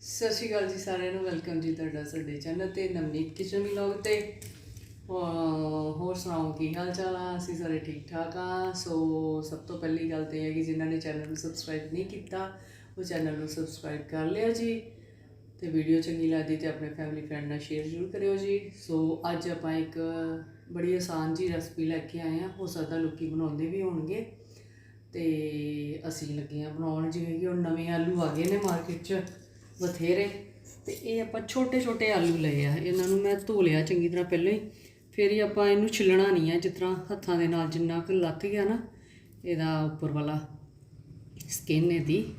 ਸਤਿ ਸ਼੍ਰੀ ਅਕਾਲ ਜੀ ਸਾਰਿਆਂ ਨੂੰ ਵੈਲਕਮ ਜੀ ਤੁਹਾਡਾ ਸਾਡੇ ਚੈਨਲ ਤੇ ਨਵਨੀਤ ਕਿਚਨ ਵਲੌਗ ਤੇ। ਹੋਰ ਸੁਣਾਓ, ਕੀ ਹਾਲ ਚਾਲ ਆ? ਅਸੀਂ ਸਾਰੇ ਠੀਕ ਠਾਕ ਆ। ਸੋ ਸਭ ਤੋਂ ਪਹਿਲੀ ਗੱਲ ਤੇ ਹੈ ਕਿ ਜਿਨ੍ਹਾਂ ਨੇ ਚੈਨਲ ਨੂੰ ਸਬਸਕ੍ਰਾਈਬ ਨਹੀਂ ਕੀਤਾ, ਉਹ ਚੈਨਲ ਨੂੰ ਸਬਸਕ੍ਰਾਈਬ ਕਰ ਲਿਆ ਜੀ। ਤੇ ਵੀਡੀਓ ਚੰਗੀ ਲੱਗਦੀ ਤੇ ਆਪਣੇ ਫੈਮਿਲੀ ਫਰੈਂਡ ਨਾਲ ਸ਼ੇਅਰ ਜ਼ਰੂਰ ਕਰਿਓ ਜੀ। ਸੋ ਅੱਜ ਆਪਾਂ ਇੱਕ ਬੜੀ ਆਸਾਨ ਜੀ ਰੈਸਪੀ ਲੈ ਕੇ ਆਏ ਆ। ਹੋ ਸਕਦਾ ਲੋਕੀ ਬਣਾਉਂਦੇ ਵੀ ਹੋਣਗੇ। ਤੇ ਅਸੀਂ ਲੱਗੇ ਆ ਬਣਾਉਣ, ਜਿਵੇਂ ਕਿ ਹੁਣ ਨਵੇਂ ਆਲੂ ਆ ਗਏ ਨੇ ਮਾਰਕੀਟ 'ਚ। ਬਥੇਰੇ। ਤੇ ਇਹ ਆਪਾਂ ਛੋਟੇ ਛੋਟੇ ਆਲੂ ਲਏ ਆ। ਇਹਨਾਂ ਨੂੰ ਮੈਂ ਧੋ ਲਿਆ ਚੰਗੀ ਤਰ੍ਹਾਂ ਪਹਿਲਾਂ ਹੀ। ਫਿਰ ਹੀ ਆਪਾਂ ਇਹਨੂੰ ਛਿੱਲਣਾ ਨਹੀਂ ਆ, ਜਿਸ ਤਰ੍ਹਾਂ ਹੱਥਾਂ ਦੇ ਨਾਲ ਜਿੰਨਾ ਕੁ ਲੱਥ ਗਿਆ ਨਾ, ਇਹਦਾ ਉੱਪਰ ਵਾਲਾ ਸਕਿਨ ਇਹਦੀ,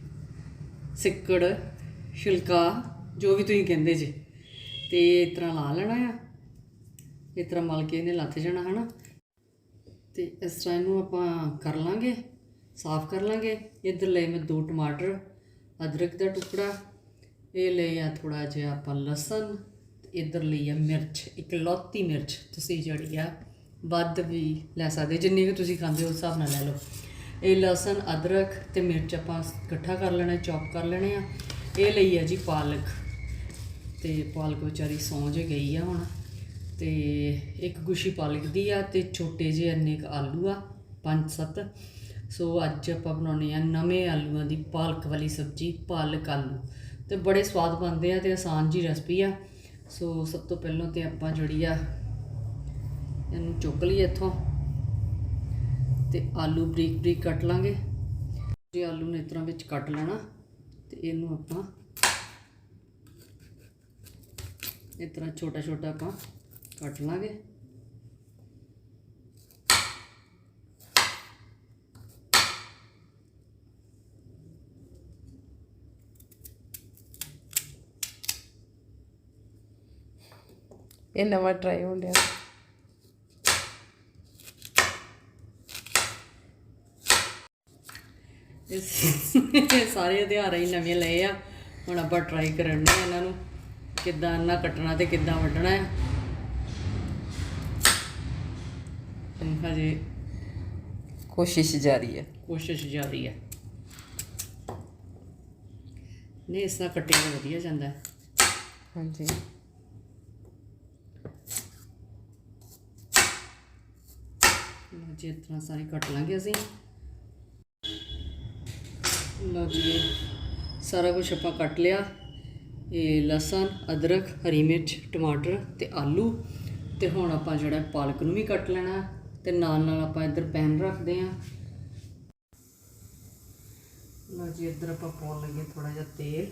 ਸਿੱਕੜ, ਛਿਲਕਾ, ਜੋ ਵੀ ਤੁਸੀਂ ਕਹਿੰਦੇ ਜੇ। ਤੇ ਇਸ ਤਰ੍ਹਾਂ ਲਾ ਲੈਣਾ ਆ। ਇਸ ਤਰ੍ਹਾਂ ਮਲ ਕੇ ਇਹਨੇ ਲੱਥ ਜਾਣਾ, ਹਨਾ? ਤੇ ਇਸ ਤਰ੍ਹਾਂ ਇਹਨੂੰ ਆਪਾਂ ਕਰ ਲਾਂਗੇ, ਸਾਫ਼ ਕਰ ਲਾਂਗੇ। ਇੱਧਰ ਲਏ ਮੈਂ ਦੋ ਟਮਾਟਰ, ਅਦਰਕ ਦਾ ਟੁਕੜਾ ਇਹ ਲਈ ਆ ਥੋੜਾ ਜਿਹਾ ਆਪਾਂ ਲਸਣ, ਤੇ ਇੱਧਰ ਲਈ ਆ ਮਿਰਚ ਇੱਕ ਲੌਤੀ ਮਿਰਚ। ਤੁਸੀਂ ਜਿਹੜੀ ਆ ਵੱਧ ਵੀ ਲੈ ਸਕਦੇ, ਜਿੰਨੀ ਕਿ ਤੁਸੀਂ ਖਾਂਦੇ ਹੋ, ਉਸ ਹਿਸਾਬ ਨਾਲ ਲੈ ਲਓ। ਇਹ ਲਸਣ, ਅਦਰਕ ਤੇ ਮਿਰਚ ਆਪਾਂ ਇਕੱਠਾ ਕਰ ਲੈਣਾ, ਚੌਪ ਕਰ ਲੈਣੇ ਆ। ਇਹ ਲਈ ਆ ਜੀ ਪਾਲਕ। ਤੇ ਪਾਲਕ ਵਿਚਾਰੀ ਸੌਂ ਗਈ ਆ ਹੁਣ। ਤੇ ਇੱਕ ਗੁਸ਼ੀ ਪਾਲਕ ਦੀ ਆ, ਤੇ ਛੋਟੇ ਜਿਹੇ ਇੰਨੇ ਕੁ ਆਲੂ ਆ, ਪੰਜ ਸੱਤ। ਸੋ ਅੱਜ ਆਪਾਂ ਬਣਾਉਣੇ ਆ ਨਵੇਂ ਆਲੂਆਂ ਦੀ ਪਾਲਕ ਵਾਲੀ ਸਬਜ਼ੀ, ਪਾਲਕ ਆਲੂ। ਤੇ ਬੜੇ ਸਵਾਦ ਬਣਦੇ ਆ ਤੇ ਆਸਾਨ ਜੀ ਰੈਸਪੀ ਆ। ਸੋ ਸਭ ਤੋਂ ਪਹਿਲਾਂ ਤੇ ਆਪਾਂ ਜਿਹੜੀ ਆ, ਇਹਨੂੰ ਚੁੱਕ ਲਈਏ ਇੱਥੋਂ ਤੇ ਆਲੂ ਬਰੀਕ ਬਰੀਕ ਕੱਟ ਲਾਂਗੇ। ਜੇ ਆਲੂ ਨੂੰ ਇਸ ਤਰ੍ਹਾਂ ਵਿੱਚ ਕੱਟ ਲੈਣਾ ਤੇ ਇਹਨੂੰ ਆਪਾਂ ਇਸ ਤਰ੍ਹਾਂ ਛੋਟਾ ਛੋਟਾ ਆਪਾਂ ਕੱਟ ਲਾਂਗੇ। ਇਹ ਨਵਾਂ ਟਰਾਈ ਹੋ ਰਿਹਾ ਇਸ ਇਹ ਸਾਰੇ ਹਥਿਆਰ ਹੀ ਨਵੇਂ ਲਏ ਆ। ਹੁਣ ਆਪਾਂ ਟਰਾਈ ਕਰਨ ਇਹਨਾਂ ਨੂੰ ਕਿੱਦਾਂ ਨਾ ਕੱਟਣਾ ਤੇ ਕਿੱਦਾਂ ਵੱਢਣਾ ਹੈ। ਹੁਣ ਹਜੇ ਕੋਸ਼ਿਸ਼ ਜਾਰੀ ਹੈ। ਕੋਸ਼ਿਸ਼ ਜਾਰੀ ਹੈ। ਨਹੀਂ ਇਸ ਕੱਟਿਆ ਤਾਂ ਵਧੀਆ ਜਾਂਦਾ ਹੈ। ਹਾਂਜੀ। ਲਓ ਜੀ, ਇਸ ਤਰ੍ਹਾਂ ਸਾਰੇ ਕੱਟ ਲਾਂਗੇ ਅਸੀਂ। ਲਓ ਜੀ ਸਾਰਾ ਕੁਝ ਆਪਾਂ ਕੱਟ ਲਿਆ। ਇਹ ਲਸਣ, ਅਦਰਕ, ਹਰੀ ਮਿਰਚ, ਟਮਾਟਰ ਤੇ ਆਲੂ ਤੇ ਹੁਣ ਆਪਾਂ ਜਿਹੜਾ ਪਾਲਕ ਨੂੰ ਵੀ ਕੱਟ ਲੈਣਾ ਤੇ ਨਾਲ ਨਾਲ ਆਪਾਂ ਇੱਧਰ ਪੈਨ ਰੱਖਦੇ ਆਂ ਲਓ ਜੀ, ਇੱਧਰ ਆਪਾਂ ਪਾਉਣ ਲੱਗੇ ਥੋੜਾ ਜਿਹਾ ਤੇਲ।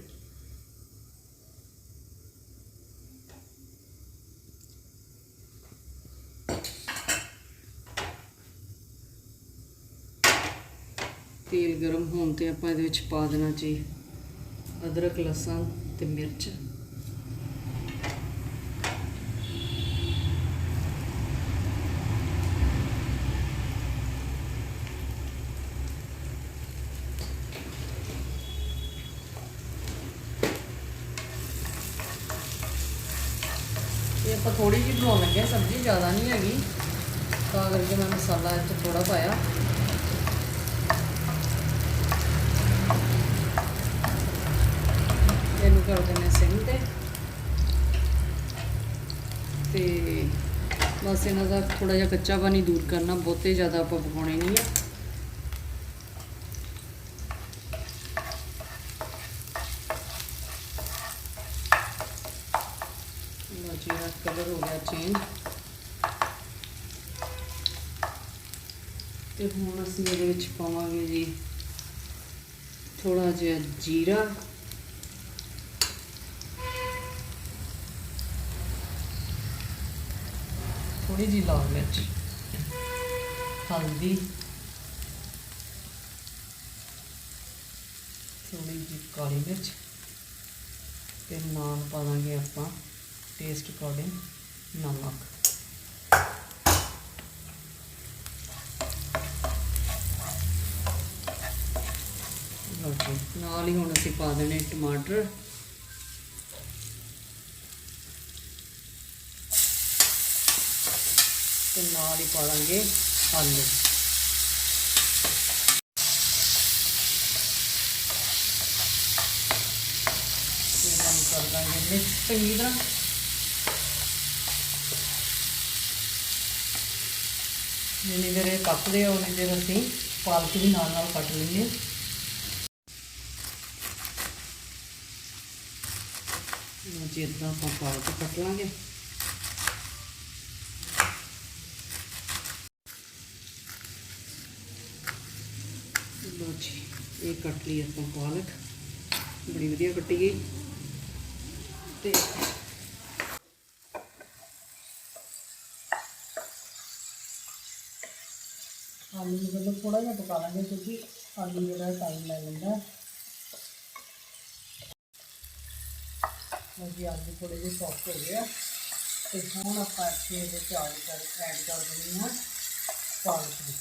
ਤੇਲ ਗਰਮ ਹੋਣ ਤੇ ਆਪਾਂ ਇਹਦੇ ਵਿੱਚ ਪਾ ਦੇਣਾ ਜੀ ਅਦਰਕ ਲਸਣ ਤੇ ਮਿਰਚ। ਇਹ ਆਪਾਂ ਥੋੜੀ ਜਿਹੀ ਬਣਾਉਣ ਲੱਗੇ ਹਾਂ, ਸਬਜ਼ੀ ਜ਼ਿਆਦਾ ਨਹੀਂ ਹੈਗੀ। ਤਾਂ ਕਰਕੇ ਮੈਂ ਮਸਾਲਾ ਇੱਥੇ 'ਚ ਥੋੜਾ ਪਾਇਆ ਇਹਨੂੰ ਕਰ ਦਿੰਦੇ ਸਿੰਘ ਤੇ ਤੇ ਬਸ ਇਹਨਾਂ ਦਾ ਥੋੜਾ ਜਿਹਾ ਕੱਚਾ ਪਾਣੀ ਦੂਰ ਕਰਨਾ, ਬਹੁਤੇ ਜ਼ਿਆਦਾ ਆਪਾਂ ਪਕਾਉਣੇ ਨਹੀਂ ਆ। ਲਓ ਜੀ ਇਹਦਾ ਕਲਰ ਹੋ ਗਿਆ ਚੇਂਜ ਤੇ ਹੁਣ ਅਸੀਂ ਇਹਦੇ ਵਿੱਚ ਪਾਵਾਂਗੇ ਜੀ ਥੋੜਾ ਜਿਹਾ ਜੀਰਾ। ਥੋੜੀ ਜਿਹੀ ਲਾਲ ਮਿਰਚ। ਹਲਦੀ। ਥੋੜੀ ਜਿਹੀ ਕਾਲੀ ਮਿਰਚ। ਤੇ ਨਾਲ ਪਾ ਦਾਂਗੇ ਆਪਾਂ ਟੇਸਟ ਅਕੋਰਡਿੰਗ ਨਮਕ। ਨਾਲ ਹੀ ਹੁਣ ਅਸੀਂ ਪਾ ਦੇਣੇ ਟਮਾਟਰ। ਤੇ ਨਾਲ ਹੀ ਪਾ ਦਾਂਗੇ ਆਲੂ। ਤੇ ਕਰ ਦਾਂਗੇ ਮਿਕਸ ਚੰਗੀ ਤਰ੍ਹਾਂ। ਜਿੰਨੀ ਦੇਰ ਇਹ ਪੱਕਦੇ ਆ, ਉਨੀ ਦੇਰ ਅਸੀਂ ਪਾਲਕ ਵੀ ਨਾਲ ਨਾਲ ਕੱਟ ਲੈਂਦੇ ਹਾਂ। ਲਓ ਇੱਦਾਂ ਆਪਾਂ ਪਾਲਕ ਕੱਟ ਲਾਂਗੇ। ਲਓ ਜੀ, ਇਹ ਕੱਟ ਲਈ ਆਪਾਂ ਪਾਲਕ। ਬੜੀ ਵਧੀਆ ਕੱਟੀ ਗਈ। ਤੇ ਆਲੂ ਨੂੰ ਪਹਿਲਾਂ ਥੋੜਾ ਜਿਹਾ ਪਕਾ ਲਾਂਗੇ ਕਿਉਂਕਿ ਆਲੂ ਜਿਹੜਾ ਟਾਈਮ ਲੈ ਲੈਂਦਾ ਲਓ ਜੀ, ਆਲੂ ਥੋੜੇ ਜਿਹੇ ਸੌਫਟ ਹੋ ਗਏ ਆ। ਤੇ ਹੁਣ ਆਪਾਂ ਇੱਥੇ ਇਹਦੇ ਵਿੱਚ ਕਰ ਐਡ ਕਰ ਦੇਣੀ ਆ ਪਾਲਕ ਦੀ।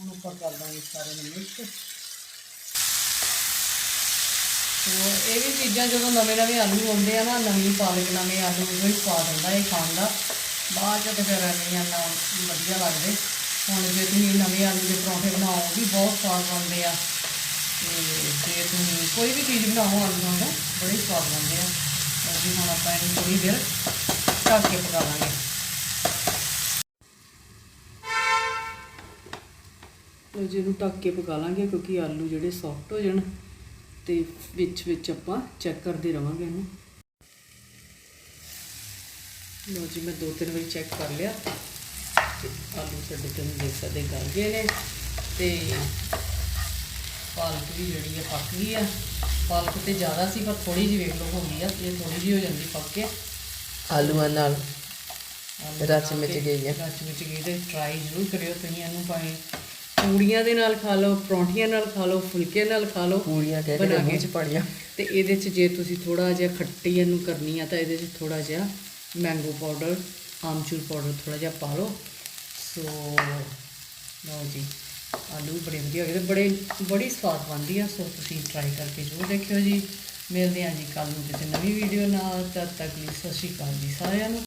ਹੁਣ ਆਪਾਂ ਕਰ ਦਾਂਗੇ ਸਾਰੇ ਨੂੰ ਮਿਕਸ ਤੋ ਇਹ ਵੀ ਚੀਜ਼ਾਂ ਜਦੋਂ ਨਵੇਂ ਨਵੇਂ ਆਲੂ ਆਉਂਦੇ ਆ ਨਾ, ਨਵੀਂ ਪਾਲਕ, ਨਵੇਂ ਆਲੂ ਉਹ ਹੀ ਸਵਾਦ ਹੁੰਦਾ ਇਹ ਖਾਣ ਦਾ। ਬਾਅਦ ਚ ਤੇ ਫਿਰ ਨਹੀਂ ਨਾ, ਵਧੀਆ ਲੱਗਦੇ। ਹੁਣ ਜੇ ਤੁਸੀਂ ਨਵੇਂ ਆਲੂ ਦੇ ਪਰੌਂਠੇ ਬਣਾਓ, ਉਹ ਵੀ ਬਹੁਤ ਸਵਾਦ ਬਣਦੇ ਆ। ਤੇ ਜੇ ਤੁਸੀਂ ਕੋਈ ਵੀ ਚੀਜ਼ ਬਣਾਓ ਆਲੂਆਂ ਦਾ ਬੜੇ ਸਵਾਦ ਬਣਦੇ ਆ। ਅਸੀਂ ਹੁਣ ਆਪਾਂ ਇਹਨੂੰ ਥੋੜੀ ਦੇਰ ਢੱਕ ਕੇ ਪਕਾ ਲਾਂਗੇ। ਜੀ ਇਹਨੂੰ ਢੱਕ ਕੇ ਪਕਾ ਲਾਂਗੇ ਕਿਉਂਕਿ ਆਲੂ ਜਿਹੜੇ ਸੌਫਟ ਹੋ ਜਾਣ ਤੇ ਵਿੱਚ ਵਿੱਚ ਆਪਾਂ ਚੈੱਕ ਕਰਦੇ ਰਵਾਂਗੇ ਇਹਨੂੰ। ਲਓ ਜੀ ਮੈਂ ਦੋ ਤਿੰਨ ਵਾਰੀ ਚੈੱਕ ਕਰ ਲਿਆ। ਆਲੂ ਸਾਡੇ ਤੋਂ ਦੇਖ ਸਕਦੇ ਗਲ ਗਏ ਨੇ। ਤੇ ਪਾਲਕ ਵੀ ਜਿਹੜੀ ਹੈ ਪੱਕ ਗਈ ਆ। ਪਾਲਕ ਤੇ ਜ਼ਿਆਦਾ ਸੀ ਪਰ ਥੋੜੀ ਜਿਹੀ ਵੇਖ ਲਓ ਹੋ ਗਈ ਆ। ਇਹ ਥੋੜੀ ਜਿਹੀ ਹੋ ਜਾਂਦੀ ਪੱਕ ਕੇ। ਆਲੂਆਂ ਨਾਲ ਰਚ ਮਿਚ ਗਈ ਹੈ। ਰਚ ਮਿਚ ਗਈ ਤੇ ਟਰਾਈ ਜ਼ਰੂਰ ਕਰਿਓ। ਤੁਸੀਂ ਇਹਨੂੰ ਭਾਵੇਂ ਪੂੜੀਆਂ ਦੇ ਨਾਲ ਖਾ ਲਓ ਪਰੌਂਠੀਆਂ ਨਾਲ ਖਾ ਲਓ ਫੁਲਕੇ ਨਾਲ ਖਾ ਲਓ ਪੂੜੀਆਂ ਕਹਿ ਕੇ। ਮੂੰਹ ਚ ਪੜੀਆਂ ਤੇ ਇਹਦੇ 'ਚ ਜੇ ਤੁਸੀਂ ਥੋੜਾ ਜਿਹਾ ਖੱਟੀ ਇਹਨੂੰ ਕਰਨੀ ਆ ਤਾਂ ਇਹਦੇ 'ਚ ਥੋੜਾ ਜਿਹਾ ਮੈਂਗੋ ਪਾਊਡਰ ਆਮਚੂਰ ਪਾਊਡਰ ਥੋੜਾ ਜਿਹਾ ਪਾ ਲਓ। ਸੋ ਲਓ ਜੀ ਆਲੂ ਬੜੇ ਵਧੀਆ ਹੋ ਗਏ ਤੇ ਬੜੇ ਬੜੀ ਸਵਾਦ ਬਣਦੀ ਆ ਸੋ ਤੁਸੀਂ ਟਰਾਈ ਕਰਕੇ ਜ਼ਰੂਰ ਦੇਖਿਓ ਜੀ। ਮਿਲਦੇ ਹਾਂ ਜੀ ਕੱਲ੍ਹ ਨੂੰ ਕਿਸੇ ਨਵੀਂ ਵੀਡੀਓ ਨਾਲ ਤਦ ਤੱਕ ਲਈ ਸਤਿ ਸ਼੍ਰੀ ਅਕਾਲ ਜੀ ਸਾਰਿਆਂ ਨੂੰ।